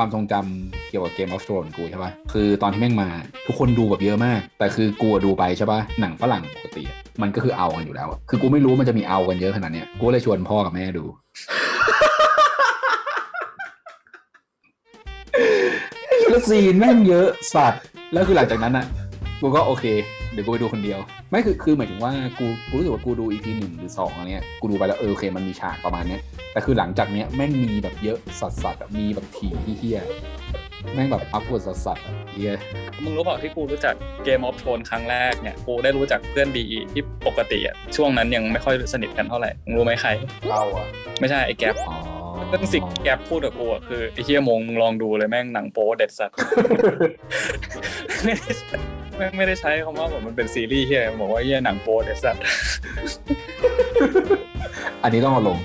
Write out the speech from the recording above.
ความทรงจำเกี่ยวกับเกมออฟ r o รนกูใช่ปะคือตอนที่แม่งมา ทุกคนดูแบบเยอะมาก แต่คือกูอะดูไปใช่ปะหนังฝรั่งปกติอะมันก็คือเอากันอยู่แล้วอะคือกูไม่รู้มันจะมีเอากันเยอะขนาดเนี้ยกูเลยชวนพ่อกับแม่ดูแล้วซีนแม่งเยอะสัตว์แล้วคือหลังจากนั้นอะ กูก็โอเค เดี๋ยวกูไปดูคนเดียว ไม่คือคือหมายถึงว่ากูกูรู้สึกว่ากูดู EP หนึ่งหรือสองอะไรเงี้ยกูดูไปแล้วเออโอเคมันมีฉากประมาณเนี้ยแต่คือหลังจากเนี้ยแม่งมีแบบเยอะสัสสัสๆอะมีแบบถี่ที่เฮียแม่งแบบอัพวดสัสสัสๆอะเฮียมึงรู้เปล่าที่กูรู้จักเกมออฟโทนครั้งแรกเนี่ยกูได้รู้จักเพื่อนดีที่ปกติอะช่วงนั้นยังไม่ค่อยสนิทกันเท่าไหร่มึงรู้ไหมใครเราอะไม่ใช่ไอ้แก๊ปอ๋อเรื่องสิ่งที่แก๊ปพูดกับกูอะคือไอ้เฮียโมงมึงลองดูเลยแม่งหนังโป๊เด็ดสัตว์ ไม่ได้แม่งไม่ได้ใช้คำว่าแบบมันเป็นซีรีส์เฮียมันบอกว่าเฮียหนังโป๊เด็ดสัตว์ อันนี้ต้องเอาลง